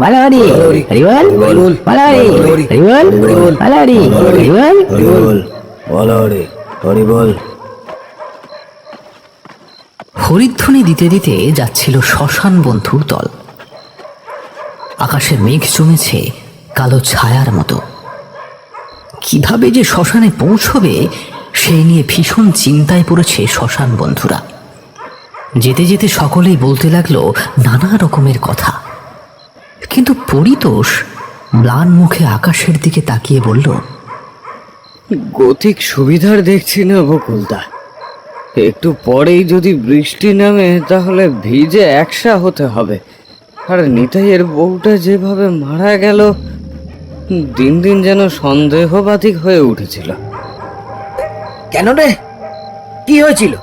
মালারি মালারি মালারি হরিধ্বনি দিতে দিতে যাচ্ছিল শ্মশান বন্ধুর দল। আকাশে মেঘ জমেছে কালো ছায়ার মতো। কীভাবে যে শ্মশানে পৌঁছবে সেই নিয়ে ভীষণ চিন্তায় পড়েছে শ্মশান বন্ধুরা। যেতে যেতে সকলেই বলতে লাগল নানা রকমের কথা। কিন্তু পরিতোষ ম্লান মুখে আকাশের দিকে তাকিয়ে বলল গতিক সুবিধার দেখছি না বকুলদা। একটু পরেই যদি বৃষ্টি নামে তাহলে ভিজে একসা হতে হবে। আর নিতাইয়ের বউটা যেভাবে মারা গেল দিন দিন যেন সন্দেহবাতিক হয়ে উঠেছিল। কেন রে? কি হয়েছিল?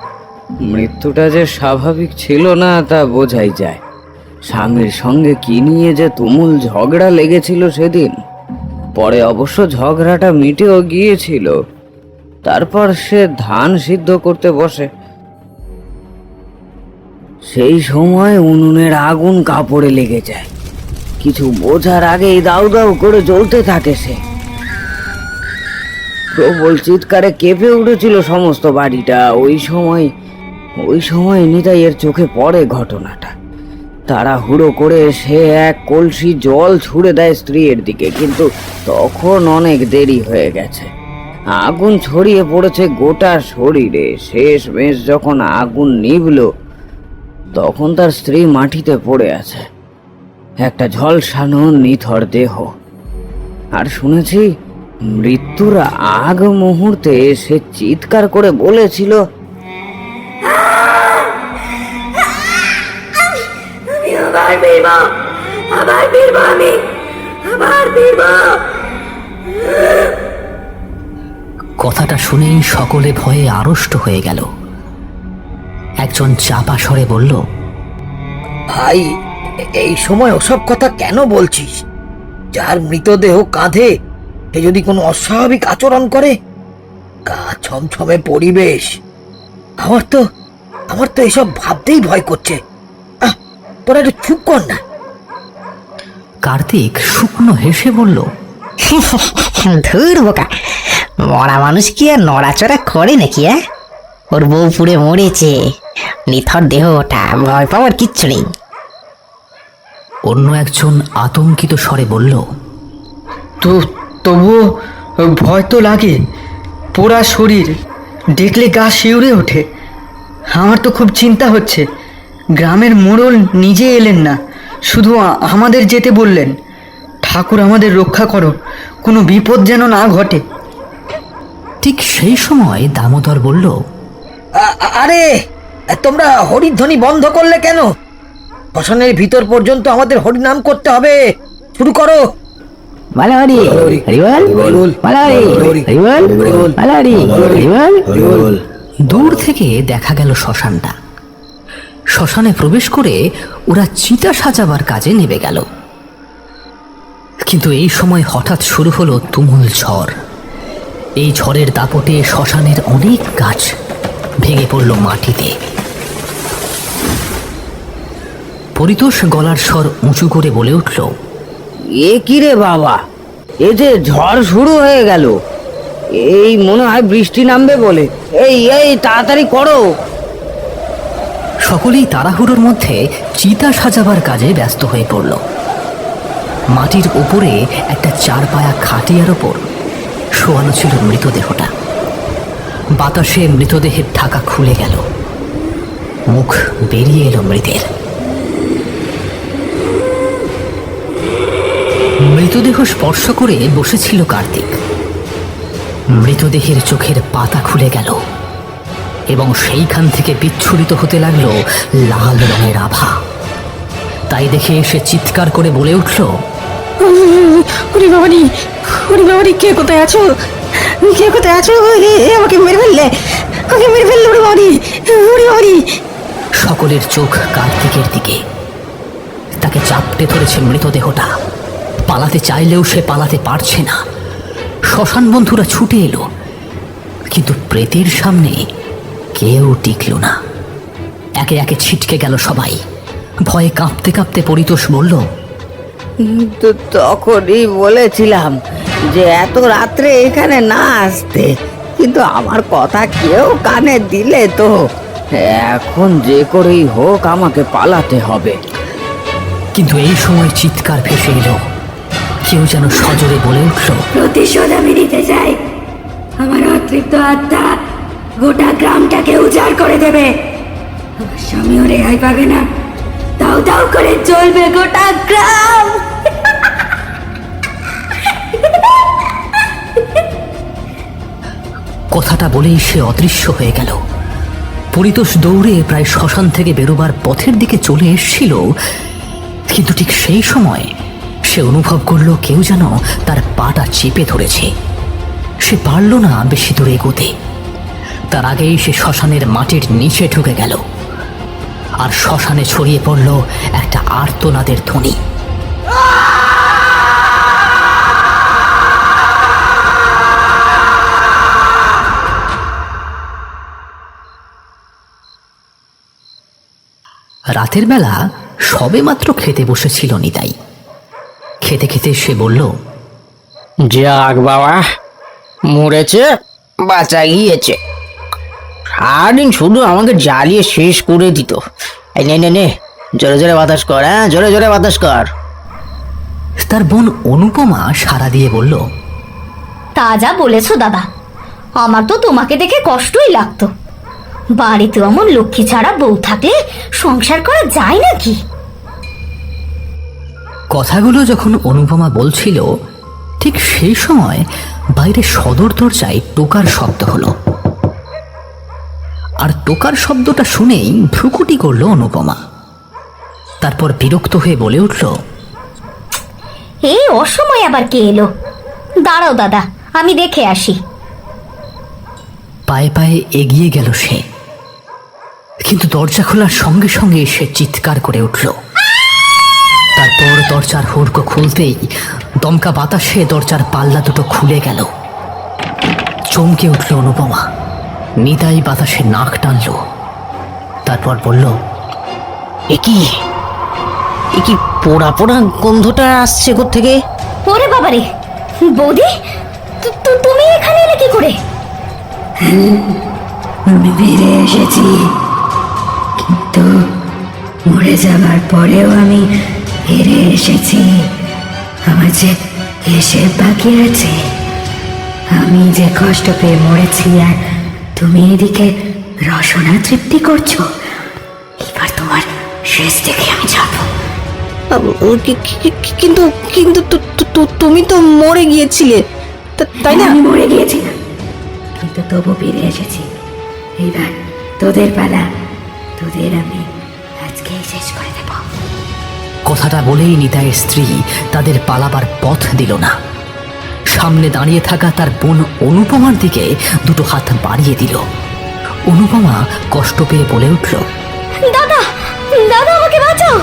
মৃত্যুটা যে স্বাভাবিক ছিল না তা বোঝাই যায়। স্বামীর সঙ্গে কি নিয়ে যে তুমুল ঝগড়া লেগেছিল সেদিন? পরে অবশ্য ঝগড়াটা মিটেও গিয়েছিল। তারপর সে ধান সিদ্ধ করতে বসে। সেই সময় উনুনের আগুন কাপড়ে লেগে যায়। কিছু বোঝার আগেই দাউ দাউ করে জ্বলতে থাকে সে। প্রবল চিৎকারে কেঁপে উঠেছিল সমস্ত বাড়িটা। ওই সময় ওই সময় নিতাইয়ের চোখে পড়ে ঘটনাটা। তারা হুড়ো করে সে এক কলসি জল ছুড়ে দেয় স্ত্রীর দিকে, কিন্তু তখন অনেক দেরি হয়ে গেছে। আগুন ছড়িয়ে পড়েছে গোটা শরীরে। শেষ মেশ যখন আগুন নিভল, তখন তার স্ত্রী মাটিতে পড়ে আছে। একটা ঝলসানো নিথর দেহ। আর শুনেছি, মৃত্যুর আগ মুহূর্তে সে চিৎকার করে বলেছিল আবার ফিরবো আবার ফিরবো আমি। আবার ফিরবো। কথাটা শুনেই সকলে ভয়ে আড়ষ্ট হয়ে গেল। একজন চাপা স্বরে বলল ভাই এই সময় ওসব কথা কেন বলছিস? যার মৃতদেহ কাঁধে সে যদি কোনো অস্বাভাবিক আচরণ করে গা ছমছমে পরিবেশ। আমার তো আমার তো এসব ভাবতেই ভয় করছে। তোরা একটু চুপ কর না। কার্তিক শুকনো হেসে বলল ধুর বোকা। মরা মানুষ কি আর নড়াচড়া করে নাকি হ্যাঁ? ওর বউ পুড়ে মরেছে। নিথর দেহ ওটা ভয় পাওয়ার কিচ্ছু নেই। অন্য একজন আতঙ্কিত স্বরে বলল তো তবুও ভয় তো লাগে। পোড়া শরীর দেখলে গা শিউরে ওঠে। আমার তো খুব চিন্তা হচ্ছে। গ্রামের মোড়ল নিজে এলেন না শুধু আমাদের যেতে বললেন ঠাকুর আমাদের রক্ষা করো কোনো বিপদ যেন না ঘটে। ঠিক সেই সময় দামোদর বলল আরে তোমরা হরিধ্বনি বন্ধ করলে কেন? শ্মশানের ভিতর পর্যন্ত আমাদের হরিনাম করতে হবে শুরু করো। হরিবল হরিবল। হরিবল। দূর থেকে দেখা গেল শ্মশানটা। শ্মশানে প্রবেশ করে ওরা চিতা সাজাবার কাজে নেমে গেল। কিন্তু এই সময় হঠাৎ শুরু হলো তুমুল ঝড়। এই ঝড়ের দাপটে শ্মশানের অনেক গাছ ভেঙে পড়ল মাটিতে। পরিতোষ গলার স্বর উঁচু করে বলে উঠল, এ কি রে বাবা? এ যে ঝড় শুরু হয়ে গেল। এই মনে হয় বৃষ্টি নামবে বলে। এই এই, তাড়াতাড়ি করো। সকলেই তাড়াহুড়োর মধ্যে চিতা সাজাবার কাজে ব্যস্ত হয়ে পড়ল। মাটির উপরে একটা চার পায়া খাটিয়ার ওপর শোয়ানো ছিল মৃতদেহটা। বাতাসে মৃতদেহের ঢাকা খুলে গেল। মুখ বেরিয়ে এলো মৃতের। মৃতদেহ স্পর্শ করে বসেছিল কার্তিক। মৃতদেহের চোখের পাতা খুলে গেল। এবং সেইখান থেকে বিচ্ছুরিত হতে লাগল লাল রঙের আভা। তাই দেখে সে চিৎকার করে বলে উঠল হরি বাবারি হরি বাবারি কে কোথায় আছো? কে কোথায় আছো? আমাকে মেরে ফেললে আমাকে মেরে ফেললে হরি বাবারি হরি বাবারি সকলের চোখ কার্তিকের দিকে। তাকে চাপটে ধরেছে মৃতদেহটা। পালাতে চাইলেও সে পালাতে পারছে না। শ্মশান বন্ধুরা ছুটে এলো। কিন্তু প্রেতের সামনে কেউ টিকল না। একে একে ছিটকে গেল সবাই। ভয়ে কাঁপতে কাঁপতে পরিতোষ বলল তো তখনই বলেছিলাম যে এত রাত্রে এখানে না আসতে কিন্তু আমার কথা কেউ কানে দিলে তো। এখন যে করেই হোক আমাকে পালাতে হবে। কিন্তু এই সময় চিৎকার ভেসে এলো। কেউ যেন সজোরে বলে উঠল প্রতিশোধ আমি নিতে চাই। আমার অতৃপ্ত আত্মা গোটা গ্রামটাকে উজাড় করে দেবে। স্বামীও রেহাই পাবে না। দাও দাও করে চলবে গোটা গ্রাম। কথাটা বলেই সে অদৃশ্য হয়ে গেল। পরিতোষ দৌড়ে প্রায় শ্মশান থেকে বেরোবার পথের দিকে চলে এসছিল। কিন্তু ঠিক সেই সময় সে অনুভব করল কেউ যেন তার পাটা চেপে ধরেছে। সে পারল না বেশি দূরে এগোতে। তার আগেই সে শ্মশানের মাটির নিচে ঢুকে গেল। আর শ্মশানে ছড়িয়ে পড়ল একটা আর্তনাদের ধ্বনি। রাতের বেলা সবে মাত্র খেতে বসেছিল নিতাই। খেতে খেতে সে বলল, যাক বাবা, মরেছে, বাঁচা গিয়েছে। সারাদিন শুধু আমাকে জ্বালিয়ে শেষ করে দিত। এই নে নে নে জোরে জোরে বাতাস কর হ্যাঁ জোরে জোরে বাতাস কর। তার বোন অনুপমা সাড়া দিয়ে বলল তা যা বলেছ দাদা। আমার তো তোমাকে দেখে কষ্টই লাগতো। বাড়িতে অমন লক্ষ্মী ছাড়া বউ থাকলে সংসার করা যায় নাকি? কথাগুলো যখন অনুপমা বলছিল ঠিক সেই সময় বাইরে সদর দরজায় টোকার শব্দ হলো। আর টোকার শব্দটা শুনেই ভ্রুকুটি করল অনুপমা। তারপর বিরক্ত হয়ে বলে উঠল এই অসময় আবার কে এলো? দাঁড়াও দাদা আমি দেখে আসি। পায়ে পায়ে এগিয়ে গেল সে। কিন্তু দরজা খোলার সঙ্গে সঙ্গে সে চিৎকার করে উঠল। তারপর দরজার হুড়কো খুলতেই দমকা বাতাসে দরজার পাল্লা দুটো খুলে গেল। চমকে উঠল অনুপমা। নিতাই বাতাসে নাক টানল। তারপর বলল একি একি পোড়া পোড়া গন্ধটা আসছে থেকে ওরে বাবারে বৌদি তু- তু- তুমি এখানে এলে কি করে? আমি ফিরে এসেছি। কিন্তু মরে যাবার পরেও আমি ফিরে এসেছি। আমার যে এসে বাকি আছে আমি যে কষ্ট পেয়ে মরেছি আর তুমি এদিকে রসনা তৃপ্তি করছ? এবার তোমার শেষ দেখে আমি যাব। কিন্তু কিন্তু তুমি তো মরে গিয়েছিলে। তা- তাই না? আমি মরে গিয়েছিলাম। কিন্তু তবু ফিরে এসেছি। এইবার তোদের পালা। তোদের আমি আজকেই শেষ করে দেবো। কথাটা বলেই নিতাইয়ের স্ত্রী তাদের পালাবার পথ দিল না। সামনে দাঁড়িয়ে থাকা তার বোন অনুপমার দিকে দুটো হাত বাড়িয়ে দিল। অনুপমা কষ্ট পেয়ে বলে উঠল দাদা দাদা আমাকে বাঁচাও।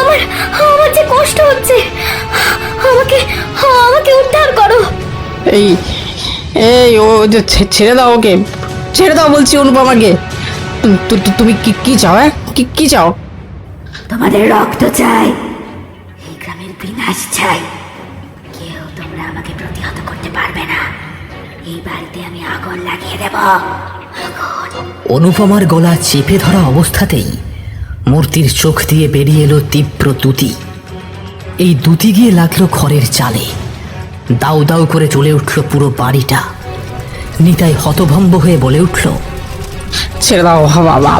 আমার আমার যে কষ্ট হচ্ছে আমাকে আমাকে উদ্ধার করো। এই এই ও যে ছে- ছেড়ে দাও ওকে ছেড়ে দাও বলছি অনুপমাকে। তুমি কি কি চাও হ্যাঁ? কি কি চাও? তোমাদের রক্ত চাই এই গ্রামের বিনাশ চাই। দেব। অনুপমার গলা চেপে ধরা অবস্থাতেই মূর্তির চোখ দিয়ে বেরিয়ে এলো তীব্র দুতি এই দুতি গিয়ে লাগল খড়ের চালে। দাউ দাউ করে চলে উঠল পুরো বাড়িটা। নিতাই হতভম্ব হয়ে বলে উঠল ছেড়ে দাও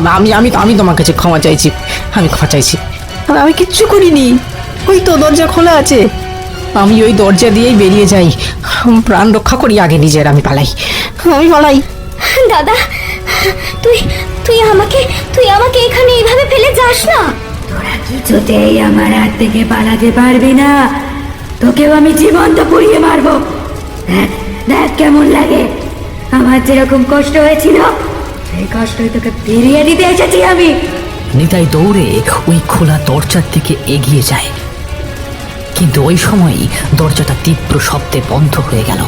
আমি আমি আমি তোমার কাছে ক্ষমা চাইছি আমি ক্ষমা চাইছি। আমি- আমি কিচ্ছু করিনি। ওই তো দরজা খোলা আছে। আমি ওই দরজা দিয়েই বেরিয়ে যাই। প্রাণ রক্ষা করি আগে নিজের আমি পালাই। আমি পালাই। দাদা তুই তুই আমাকে তুই আমাকে এখানে এইভাবে ফেলে যাস না। তোরা কিছুতেই আমার হাত থেকে পালাতে পারবি না। তোকেও আমি জীবন্ত পুড়িয়ে মারবো। দেখ দেখ কেমন লাগে। আমার যেরকম কষ্ট হয়েছিল সেই কষ্টই তোকে ফিরিয়ে দিতে এসেছি আমি। নিতাই দৌড়ে ওই খোলা দরজার দিকে এগিয়ে যায়। কিন্তু ওই সময়ই দরজাটা তীব্র শব্দে বন্ধ হয়ে গেল।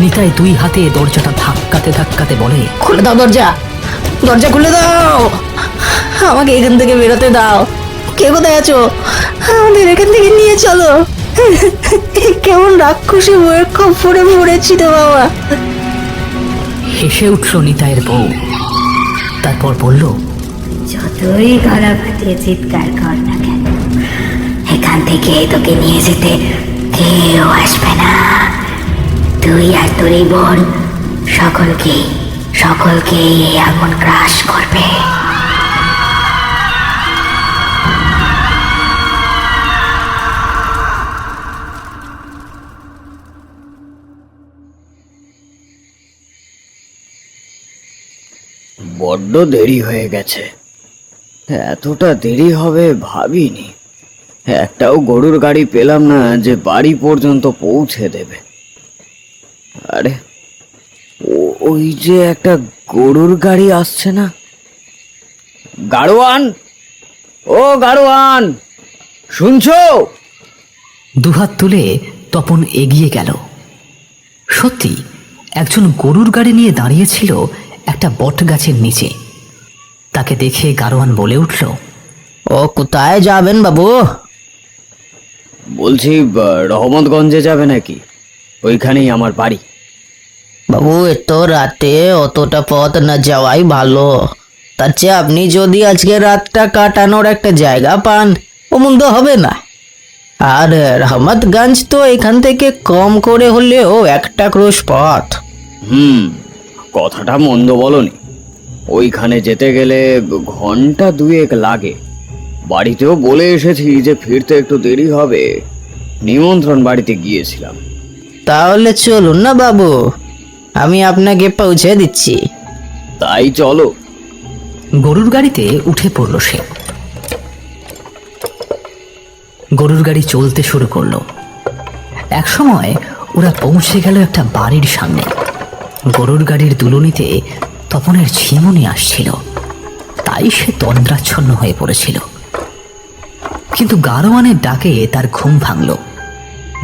নিতাই দুই হাতে দরজাটা ধাক্কাতে ধাক্কাতে বলে খুলে দাও দরজা। দরজা খুলে দাও। আমাকে এখান থেকে বেরোতে দাও। কে কোথায় আছো? আমাদের এখান থেকে নিয়ে চলো। কেমন রাক্ষসী বইয়ের খপ্পরে পড়েছি তো বাবা। হেসে উঠল নিতাইয়ের বউ। তারপর বলল যতই গলা ফাটিয়ে চিৎকার কর না কেন এখান থেকে তোকে নিয়ে যেতে কেউ আসবে না। তুই আর তোর এই বোন সকলকেই এই আগুন গ্রাস করবে। বড্ড দেরি হয়ে গেছে। এতটা দেরি হবে ভাবিনি। একটাও গরুর গাড়ি পেলাম না যে বাড়ি পর্যন্ত পৌঁছে দেবে। আরে ওই যে একটা গরুর গাড়ি আসছে না? গাড়োয়ান? ও গাড়োয়ান! শুনছো? দুহাত তুলে তপন এগিয়ে গেল। সত্যি একজন গরুর গাড়ি নিয়ে দাঁড়িয়েছিল একটা বট গাছের নিচে। তাকে দেখে গারোয়ান বলে উঠল ও কোথায় যাবেন বাবু? বলছি রহমতগঞ্জে যাবে নাকি? ওইখানেই আমার বাড়ি। বাবু এত রাতে অতটা পথ না যাওয়াই ভালো। তার চেয়ে আপনি যদি আজকে রাতটা কাটানোর একটা জায়গা পান ও মন্দ হবে না। আর রহমতগঞ্জ তো এখান থেকে কম করে হলেও একটা ক্রোশ পথ। হুম কথাটা মন্দ বলনি। ওইখানে যেতে গেলে ঘণ্টা দুয়েক লাগে। বাড়িতেও বলে এসেছি যে ফিরতে একটু দেরি হবে। নিমন্ত্রণ বাড়িতে গিয়েছিলাম। তাহলে চলুন না বাবু। আমি আপনাকে পৌঁছে দিচ্ছি। তাই চলো। গরুর গাড়িতে উঠে পড়ল সে। গরুর গাড়ি চলতে শুরু করল। একসময় ওরা পৌঁছে গেল একটা বাড়ির সামনে। গরুর গাড়ির দুলুনিতে তপনের ঝিমুনি আসছিল। তাই সে তন্দ্রাচ্ছন্ন হয়ে পড়েছিল। কিন্তু গারোয়ানের ডাকে তার ঘুম ভাঙল।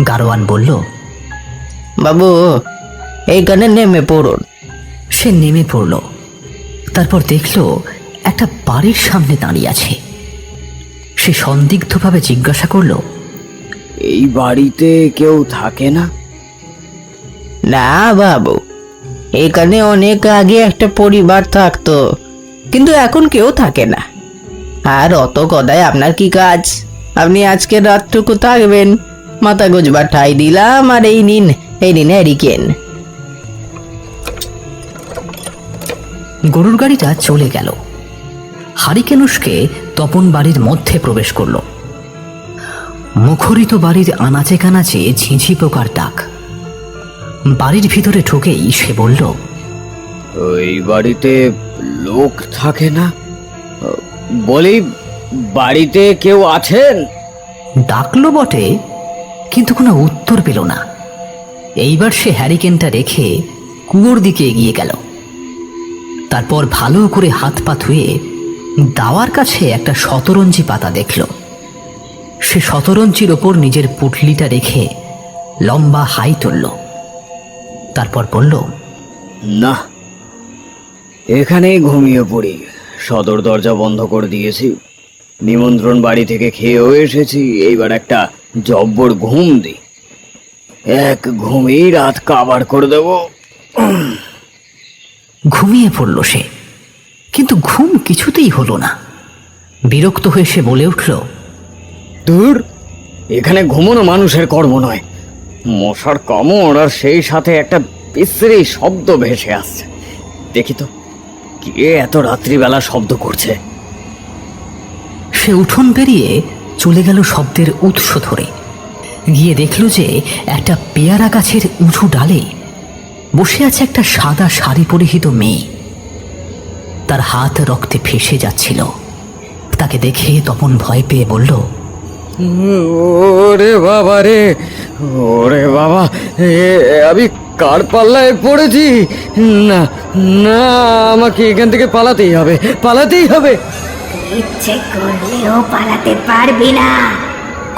গারোয়ান বলল বাবু এইখানে নেমে পড়ুন। সে নেমে পড়ল। তারপর দেখল একটা বাড়ির সামনে দাঁড়িয়ে আছে। সে সন্দিগ্ধভাবে জিজ্ঞাসা করল এই বাড়িতে কেউ থাকে না? না বাবু এখানে অনেক আগে একটা পরিবার থাকতো কিন্তু এখন কেউ থাকে না। আর অত কদায় আপনার কি কাজ? আপনি আজকে রাতটুকু থাকবেন মাথা গোজবার ঠাই দিলাম আর এই নিন। এই নিন হ্যারিকেন গরুর গাড়িটা চলে গেল। হারিকেনুসকে তপন বাড়ির মধ্যে প্রবেশ করল। মুখরিত বাড়ির আনাচে কানাচে ঝিঝি পোকার ডাক। বাড়ির ভিতরে ঢুকেই সে বলল ওই বাড়িতে লোক থাকে না? বলি বাড়িতে কেউ আছেন? ডাকলো বটে কিন্তু কোনো উত্তর পেল না। এইবার সে হ্যারিকেনটা রেখে কুয়োর দিকে এগিয়ে গেল। তারপর ভালো করে হাত পা ধুয়ে দাওয়ার কাছে একটা শতরঞ্জি পাতা দেখল। সে শতরঞ্জির ওপর নিজের পুটলিটা রেখে লম্বা হাই তুলল। তারপর বলল, না, এখানেই ঘুমিয়ে পড়ি। সদর দরজা বন্ধ করে দিয়েছি। নিমন্ত্রণ বাড়ি থেকে খেয়েও এসেছি। এইবার একটা জব্বর ঘুম দি এক ঘুমেই রাত কাবার করে দেবো। ঘুমিয়ে পড়ল সে কিন্তু ঘুম কিছুতেই হলো না। বিরক্ত হয়ে সে বলে উঠল দূর এখানে ঘুমোনো মানুষের কর্ম নয়। মশার কামড় আর সেই সাথে একটা বিশ্রী শব্দ ভেসে আসছে। দেখি তো কে এত রাত্রিবেলা শব্দ করছে? সে উঠোন পেরিয়ে চলে গেল শব্দের উৎস ধরে। গিয়ে দেখল যে একটা পেয়ারা গাছের উঁচু ডালে বসে আছে একটা সাদা শাড়ি পরিহিত মেয়ে। তার হাত রক্তে ফেসে যাচ্ছিল। তাকে দেখে তপন ভয় পেয়ে বলল ওরে বাবা রে ওরে বাবা আমি কার পাল্লায় পড়েছি? না না আমাকে এখান থেকে পালাতেই হবে পালাতেই হবে। ইচ্ছে করলেও পালাতে পারবি না।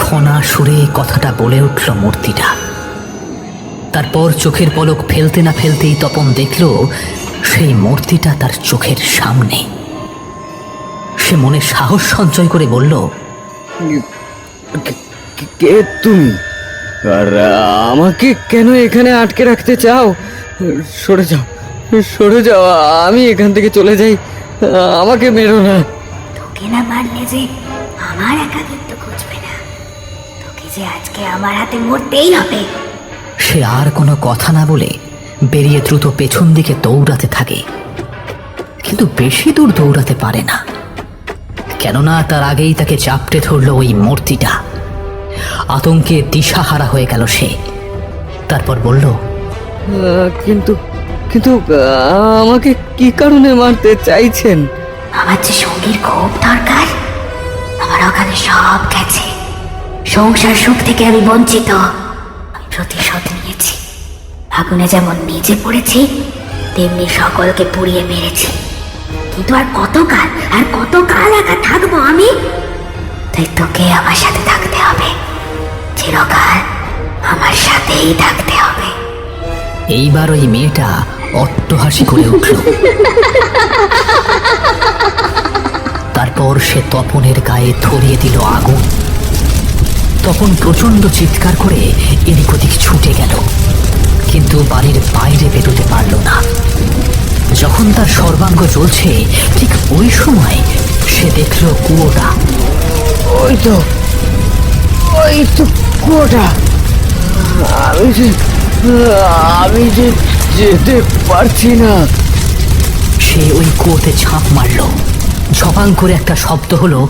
খনা সুরে কথাটা বলে উঠল মূর্তিটা। তারপর চোখের পলক ফেলতে না ফেলতেই তপন দেখল সেই মূর্তিটা তার চোখের সামনে। সে মনে সাহস সঞ্চয় করে বলল কে- তুমি? আর আমাকে কেন এখানে আটকে রাখতে চাও? সরে যাও সরে যাও আমি এখান থেকে চলে যাই আমাকে মেরো না। তোকে না মারলে যে আমার একাকিত্ব যে আজকে আমার হাতে মরতেই হবে। সে আর কোনো কথা না বলে বেরিয়ে দ্রুত পেছন দিকে দৌড়াতে থাকে। কিন্তু বেশি দূর দৌড়াতে পারে না। কেননা তার আগেই তাকে চাপটে ধরল ওই মূর্তিটা। আতঙ্কে দিশাহারা হয়ে গেল সে। তারপর বলল আহ, কিন্তু কিন্তু আমাকে কি কারণে মারতে চাইছেন? আমার যে সঙ্গীর খুব দরকার আমার ওখানে সব গেছে। সংসার সুখ থেকে আমি বঞ্চিত। আমি প্রতিশোধ নিয়েছি। আগুনে যেমন নিজে পড়েছি, তেমনি সকলকে পুড়িয়ে মেরেছি। কিন্তু আর কতকাল আর কতকাল একা থাকব আমি? তাই তোকে আমার সাথে থাকতে হবে। চিরকাল আমার সাথেই থাকতে হবে। এইবার ওই মেয়েটা অট্টহাসি করে উঠল। তারপর সে তপনের গায়ে ধরিয়ে দিল আগুন। তপন প্রচণ্ড চিৎকার করে এদিক ওদিক ছুটে গেল। কিন্তু বাড়ির বাইরে বেরোতে পারল না। যখন তার সর্বাঙ্গ চলছে ঠিক ওই সময় সে দেখল কুয়োটা। ওই তো ওই তো কুয়োটা। আমি যে আমি যে যেতে পারছি না। সে ওই কুয়োতে ঝাঁপ মারল। ঝপাং করে একটা শব্দ হলো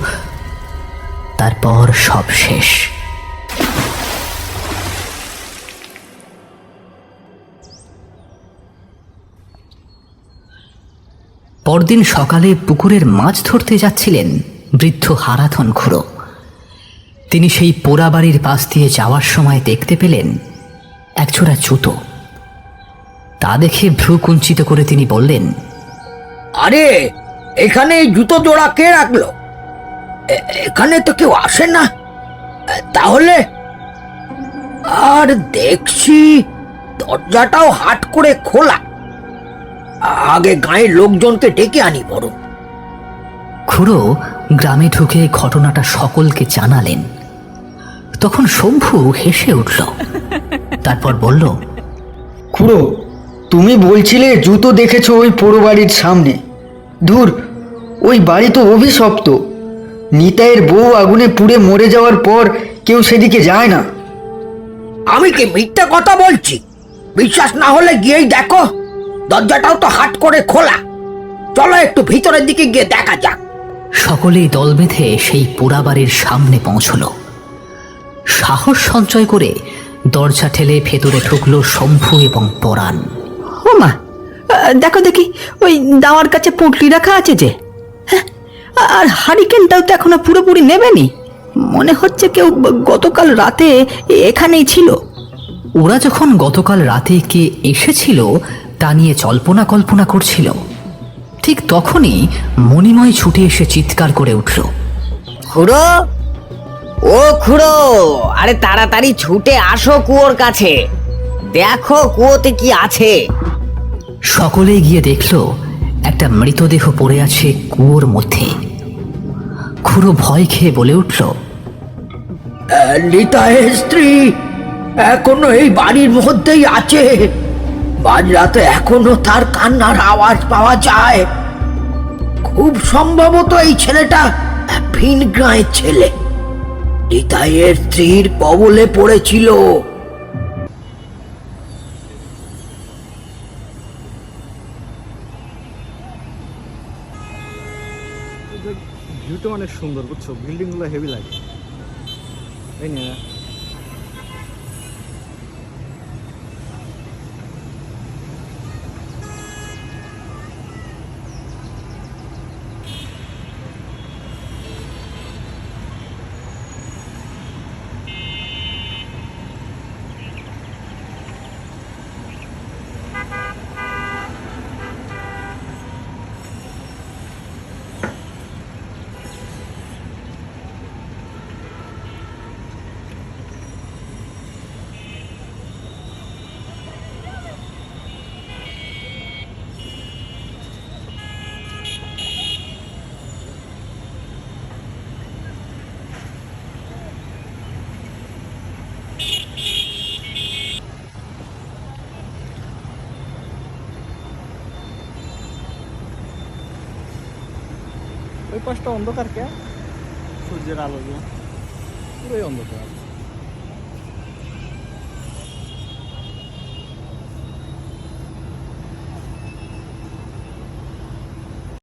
তারপর সব শেষ। পরদিন সকালে পুকুরের মাছ ধরতে যাচ্ছিলেন বৃদ্ধ হারাধন খুঁড়ো। তিনি সেই পোড়া বাড়ির পাশ দিয়ে যাওয়ার সময় দেখতে পেলেন একজোড়া জুতো। তা দেখে ভ্রু কুঞ্চিত করে তিনি বললেন, আরে, এখানে জুতো জোড়া কে রাখল? এখানে তো কেউ আসে না। তাহলে? আর দেখছি, দরজাটাও হাট করে খোলা। আগে গাঁয়ের লোকজনকে ডেকে আনি বড়। খুড়ো গ্রামে ঢুকে ঘটনাটা সকলকে জানালেন। তখন শম্ভু হেসে উঠল। তারপর বলল খুড়ো তুমি বলছিলে জুতো দেখেছ ওই পোড়ো বাড়ির সামনে। ধুর ওই বাড়ি তো অভিশপ্ত। নিতাইয়ের বউ আগুনে পুড়ে মরে যাওয়ার পর কেউ সেদিকে যায় না। আমি কি মিথ্যা কথা বলছি? বিশ্বাস না হলে গিয়েই দেখো। দরজাটাও তো হাট করে খোলা। চলো একটু ভিতরের দিকে গিয়ে দেখা যাক। সকলেই দল বেঁধে সেই পোড়াবাড়ির সামনে পৌঁছল। সাহস সঞ্চয় করে দরজা ঠেলে ভেতরে ঢুকলো শম্ভু এবং পরাণ। ও মা দেখো দেখি ওই দাওয়ার কাছে পুঁটলি রাখা আছে যে। হ্যাঁ, আর হারিকেনটাও তো এখনও পুরোপুরি নেবেনি মনে হচ্ছে কেউ গতকাল রাতে এখানেই ছিল। ওরা যখন গতকাল রাতে কে এসেছিল তা নিয়ে জল্পনা কল্পনা করছিল। ঠিক তখনই মণিময় ছুটে এসে চিৎকার করে উঠল। খুড়ো? ও খুড়ো আরে তাড়াতাড়ি ছুটে আসো কুয়োর কাছে। দেখো কুয়োতে কি আছে। সকলে গিয়ে দেখল একটা মৃতদেহ পড়ে আছে কুয়োর মধ্যে। খুড়ো ভয় খেয়ে বলে উঠল নিতায়ের স্ত্রী এখনও এই বাড়ির মধ্যেই আছে। মাঝরাতে এখনও তার কান্নার আওয়াজ পাওয়া যায়। খুব সম্ভবত এই ছেলেটা ভিন ছেলে। নিতাইয়ের স্ত্রীর কবলে পড়েছিল। ভিউটা অনেক সুন্দর, বুঝছ? বিল্ডিংগুলো হেভি লাগে। তাই না। ওই অন্ধকার কে? সূর্যের আলো দিয়ে পুরোই অন্ধকার।